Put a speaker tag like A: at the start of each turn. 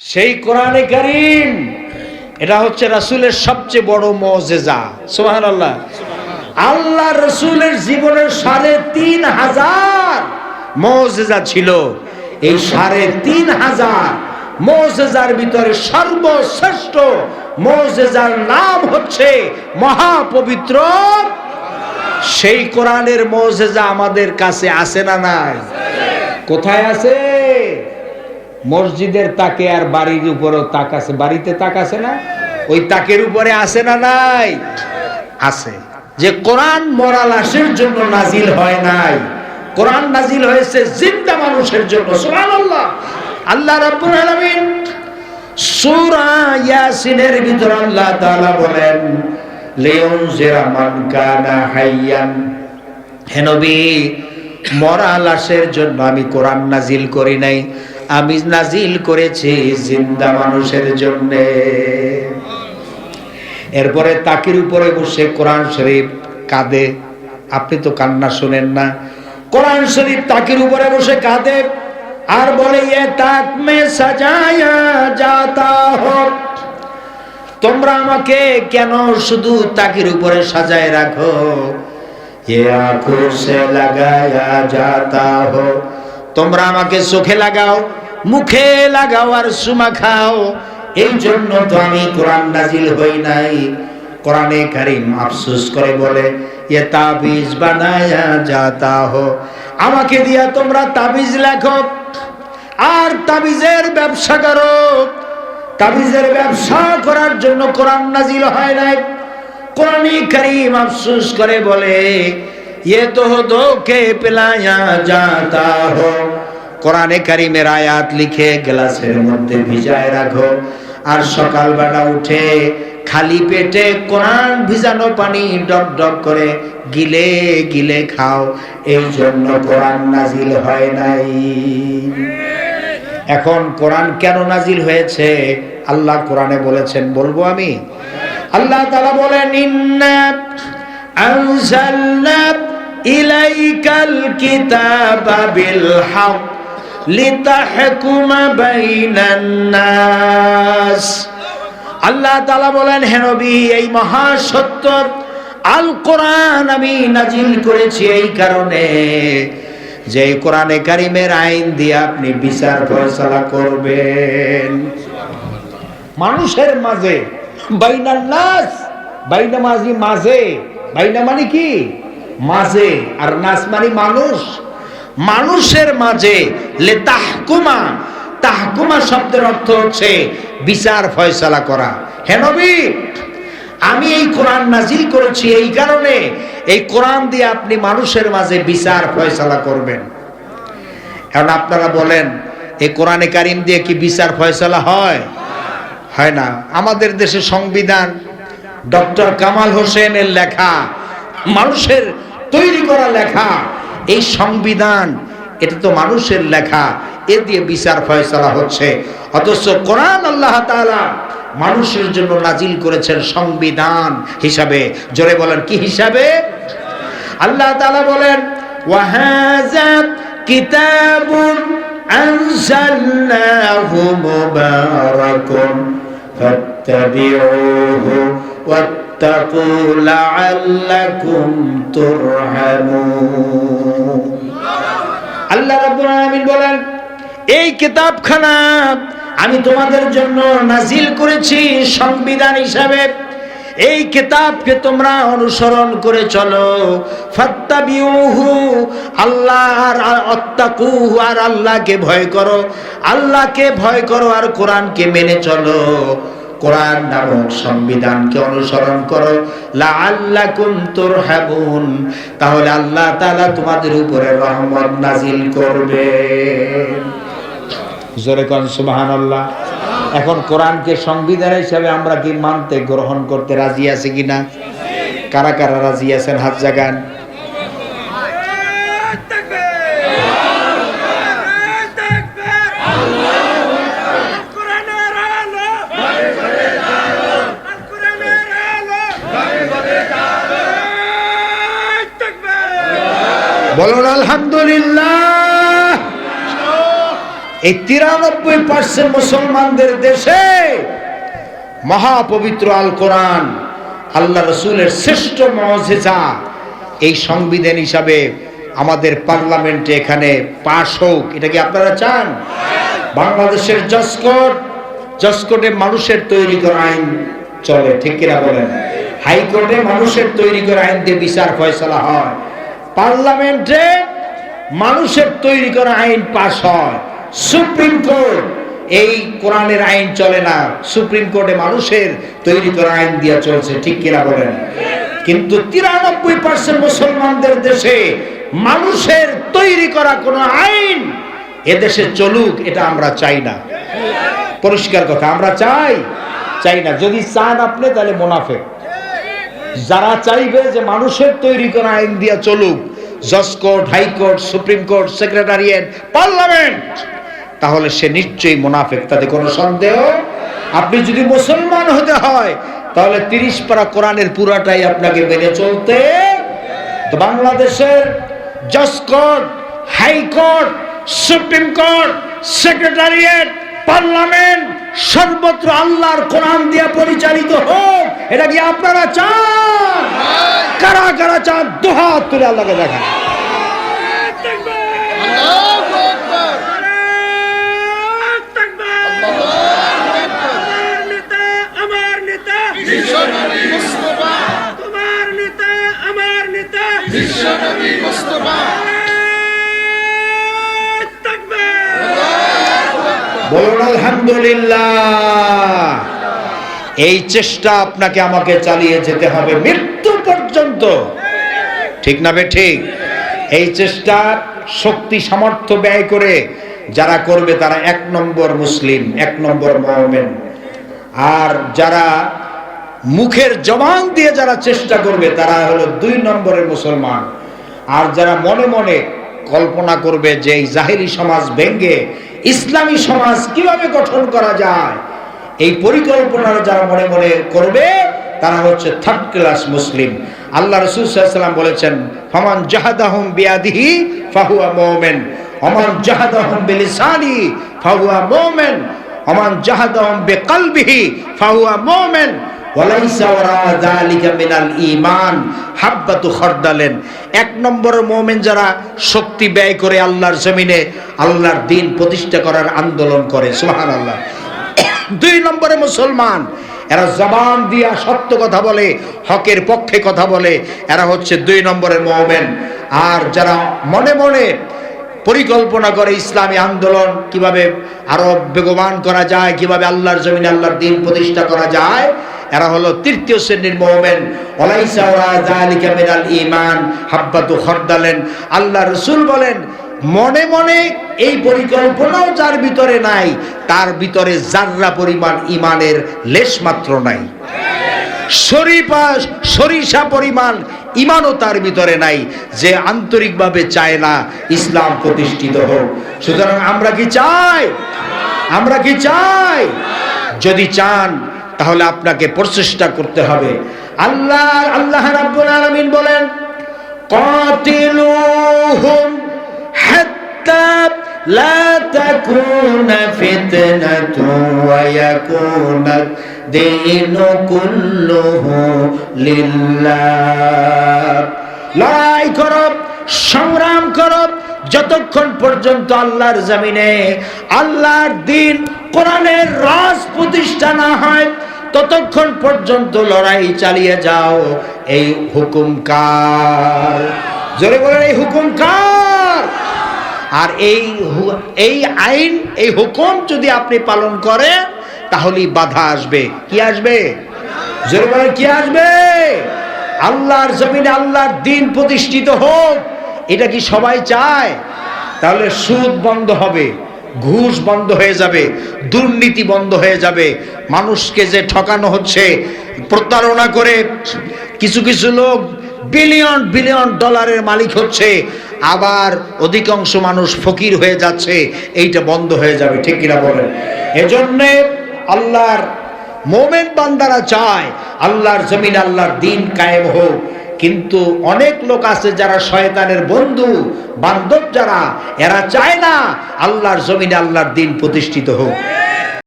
A: সেই কোরআনে কারিম, এটা হচ্ছে রাসূলের সবচেয়ে বড় মজেজা সোহান আল্লাহ আল্লাহ রসুলের জীবনের সাড়ে তিন হাজার মজেজা ছিল। এই সাড়ে তিন হাজার মজেজার ভিতরে সর্বশ্রেষ্ঠ মজেজার নাম হচ্ছে মহাপবিত্র। সেই কোরআনের মজেজা আমাদের কাছে আছে না নাই? কোথায় আছে? মসজিদের তাকে আর বাড়ির উপরও তাক আছে। বাড়িতে তাক আছে না? ওই তাকের উপরে আছে না নাই? আছে। যে কোরআন মরা লাশের জন্য নাজিল হয় নাই। কোরআন নাজিল হয়েছে জিন্দা মানুষের জন্য, সুবহানাল্লাহ। আল্লাহ রাব্বুল আলামিন সূরা ইয়াসিনের ভিতর আল্লাহ তাআলা বলেন লিয়ুনজিরা মান কানা হাইয়ান। হে নবী মরা লাশের জন্য আমি কোরআন নাজিল করি নাই। আমি নাজিল করেছি জিন্দা মানুষের জন্য। এরপরে তাকির উপরে বসে কোরআন শরীফ কাঁদে। আপনি তো কান্না শুনেন না। কোরআন শরীফ তাকির উপরে বসে কাঁদে। আর বলে তাক মে সাজায়া যাতা হো। তোমরা আমাকে কেন শুধু তাকির উপরে সাজায় রাখো? সে লাগায়া যাতা হো। তোমরা আমাকে চোখে লাগাও, মুখে লাগাও আর সুমা খাও। এই জন্য তো আমি কোরআন নাজিল হই নাই। কোরআনে কারিম আফসোস করে বলে, এ তাবিজ বানায়া যাতা হো। আমাকে দিয়া তোমরা তাবিজ লেখো আর তাবিজের ব্যবসা করো। তাবিজের ব্যবসা করার জন্য কোরআন নাজিল হয় নাই। কোরআনে কারিম আফসোস করে বলে ये तो धोखे पिलाया जाता हो কোরআনে কারিমের আয়াত লিখে গ্লাসের মধ্যে ভিজায় রাখো আর সকালবেলা উঠে খালি পেটে কোরআন ভিজানো পানি ডক ডক করে গিলে গিলে খাও এই জন্য কোরআন নাজিল হয় নাই এখন কোরআন কেন নাজিল হয়েছে আল্লাহ কোরআনে বলেছেন বলবো আমি আল্লাহ তাআলা বলেন ইলাইকাল কিতাবা বিল হক লিতাহকুমা বাইনান নাস। আল্লাহ তাআলা বলেন, হে নবী, এই মহা সত্য আল কোরআন আমি নাজিল করেছি এই কারণে যে কোরআনে কারিমের আইন দিয়ে আপনি বিচার ফয়সালা করবেন। মানুষের মাঝে বাইনার বাইনা মাঝি মাঝে। বাইনা মানে কি? মাঝে। আর নাস মানে মানুষ। মানুষের মাঝে লে তাহকুমা। তাহকুমা শব্দের অর্থ হচ্ছে বিচার, ফয়সালা করা। হে নবী, আমি এই কোরআন নাজিল করেছি এই কারণে। এই কোরআন দিয়ে আপনি মানুষের মাঝে বিচার, ফয়সালা করবেন। এখন আপনারা বলেন এই কোরআনে কারিম দিয়ে কি বিচার, ফয়সালা হয়? হয় না। আমাদের দেশে সংবিধান ডক্টর কামাল হোসেনের লেখা, মানুষের তৈরি করা লেখা, এই সংবিধান, এটা তো মানুষের লেখা, এ দিয়ে বিচার ফয়সালা হচ্ছে। অথচ কোরআন আল্লাহ তাআলা মানুষের জন্য নাজিল করেছেন সংবিধান হিসাবে। জোরে বলেন, কি হিসাবে? আল্লাহ তাআলা বলেন ওয়াহাজা কিতাবুন আনজালনাহু মুবারাকুন। ফাত্তাবিউহু واتقوا لعلكم ترحمون. আল্লাহ রাব্বুল আলামিন বলেন, এই কিতাবখানা আমি তোমাদের জন্য নাজিল করেছি সংবিধান হিসাবে। এই কিতাবকে তোমরা অনুসরণ করে চলো। ফাত্তাবিউহু, আল্লাহর অত্তাকুহু আর আল্লাহকে ভয় করো। আল্লাহকে ভয় করো আর কোরআনকে মেনে চলো। কোরআন নামক সংবিধানকে অনুসরণ করো। লাআল্লাকুম তুরহামুন, তাহলে আল্লাহ তাআলা তোমাদের উপরে রহমত নাজিল করবে। জোরে কোন সুবহানাল্লাহ। এখন কোরআনকে সংবিধান হিসাবে আমরা কি মানতে, গ্রহণ করতে রাজি আছি কিনা? কারা কারা রাজি আছেন? হাত জাগান। এই তিরানব্বই পার্সেন্ট মুসলমানদের দেশে মহাপবিত্র আল কোরআন, আল্লাহ রসুলের শ্রেষ্ঠ মজেজা এই সংবিধান হিসাবে আমাদের পার্লামেন্টে এখানে পাশ হোক, এটা কি আপনারা চান? বাংলাদেশের জসকোট জসকোটে মানুষের তৈরি করা আইন চলে, ঠিক কিনা বলেন? হাইকোর্টে মানুষের তৈরি করা আইন দিয়ে বিচার ফয়সলা হয়। পার্লামেন্টে মানুষের তৈরি করা আইন পাশ হয়। সুপ্রিম কোর্ট, এই কোরআনের আইন চলে না। সুপ্রিম কোর্টে মানুষের তৈরি করা আইন দিয়ে চলছে, ঠিক কিনা বলেন? কিন্তু তিরানব্বই পার্সেন্ট মুসলমানদের দেশে মানুষের তৈরি করা কোনো আইন এদেশে চলুক, এটা আমরা চাই না। পরিষ্কার কথা, আমরা চাই চাই না। যদি চান আপনি, তাহলে মোনাফেক। যারা চাইবে যে মানুষের তৈরি করা আইন দিয়া চলুক, জজ court high court supreme court, secretariat, parliament তাহলে সে নিশ্চয়ই মোনাফেক, তাতে কোনো সন্দেহ? আপনি যদি মুসলমান হতে হয়, তাহলে তিরিশ পারা কোরআনের পুরাটাই আপনাকে মেনে চলতে তো বাংলাদেশের জজ court high court supreme court, secretariat, parliament, সর্বত্র আল্লাহর কোরআন দিয়ে পরিচালিত হোক, এটা কি আপনারা চান? কারা কারা চান? দোহা তুলে আল্লাহকে দেখা
B: আমার নেতা আমার নেতা তোমার নেতা আমার নেতা
A: বলুন, আলহামদুলিল্লাহ। এই চেষ্টা আপনাকে আমাকে চালিয়ে যেতে হবে মৃত্যু পর্যন্ত। ঠিক না বে ঠিক? এই চেষ্টা শক্তি, সামর্থ্য ব্যয় করে যারা করবে তারা এক নম্বর মুসলিম, এক নম্বর মহমেন আর যারা মুখের জবান দিয়ে যারা চেষ্টা করবে, তারা হলো দুই নম্বরের মুসলমান। আর যারা মনে মনে কল্পনা করবে যে এই জাহেরি সমাজ ভেঙ্গে, ইসলামী সমাজ কীভাবে গঠন করা যায়, এই পরিকল্পনা যারা মনে মনে করবে, তারা হচ্ছে থার্ড ক্লাস মুসলিম। আল্লাহ রসুল সাল্লাম বলেছেন, ফমান জাহাদাহম বিয়াদিহি ফাহুয়া মোমেন। অমান জাহাদাহম বিলিসানি ফাহুয়া মোমেন। অমান জাহাদাহম বেকালবিহি ফাহুয়া মোমেন। এক নম্বর মুমিন যারা শক্তি ব্যয় করে আল্লাহর জমিনে, আল্লাহর দিন প্রতিষ্ঠা করার আন্দোলন করে, সুবহানাল্লাহ। দুই নম্বরে মুসলমান, এরা জবান দিয়া সত্য কথা বলে, হকের পক্ষে কথা বলে, এরা হচ্ছে দুই নম্বরের মুমিন। আর যারা মনে মনে পরিকল্পনা করে ইসলামী আন্দোলন, কীভাবে আরও বেগবান করা যায়, কীভাবে আল্লাহর জমিনে আল্লাহর দিন প্রতিষ্ঠা করা যায় এরা হলো তৃতীয় শ্রেণির মোমেন। ঈমান। হাব্বাতু খরদালেন। আল্লাহ রসুল বলেন, মনে মনে এই পরিকল্পনাও যার ভিতরে নাই, তার ভিতরে জাররা পরিমাণ ইমানের লেশ মাত্র নাই। সরিপা সরিষা পরিমাণ ইমানও তার ভিতরে নাই, যে আন্তরিকভাবে চায় না ইসলাম প্রতিষ্ঠিত হোক। সুতরাং আমরা কি চাই? আমরা কি চাই? যদি চান তাহলে আপনাকে প্রচেষ্টা করতে হবে আল্লাহ আল্লাহ রাব্বুল আলামিন বলেন قاتلوهم حتى لا تكون فتنة ويكون الدين كله لله লড়াই করো সংগ্রাম করো যতক্ষণ পর্যন্ত আল্লাহর জমিনে আল্লাহর দিন কোরআনের রাজ প্রতিষ্ঠা না হয়, ততক্ষণ পর্যন্ত লড়াই চালিয়ে যাও। এই হুকুম কার? জোরে বলেন, এই হুকুম কার? আর এই এই আইন, এই হুকুম যদি আপনি পালন করেন, তাহলেই বাধা আসবে। কি আসবে? জোরে বলেন, কি আসবে? আল্লাহর জমিনে আল্লাহর দিন প্রতিষ্ঠিত হোক, এটা কি সবাই চায়? তাহলে সুদ বন্ধ হবে। ঘুষ বন্ধ হয়ে যাবে, দুর্নীতি বন্ধ হয়ে যাবে। মানুষকে যে ঠকানো হচ্ছে, প্রতারণা করে কিছু কিছু লোক বিলিয়ন বিলিয়ন ডলারের মালিক হচ্ছে, আবার অধিকাংশ মানুষ ফকির হয়ে যাচ্ছে, এইটা বন্ধ হয়ে যাবে, ঠিক কিনা বলেন? এজন্যে আল্লাহর মোমেন বান্দারা চায়, আল্লাহর জমিন, আল্লাহর দিন কায়েম হোক। কিন্তু অনেক লোক আছে যারা শয়তানের বন্ধু, বান্ধব যারা, এরা চায় না আল্লাহর জমিনে আল্লাহর দিন প্রতিষ্ঠিত হোক।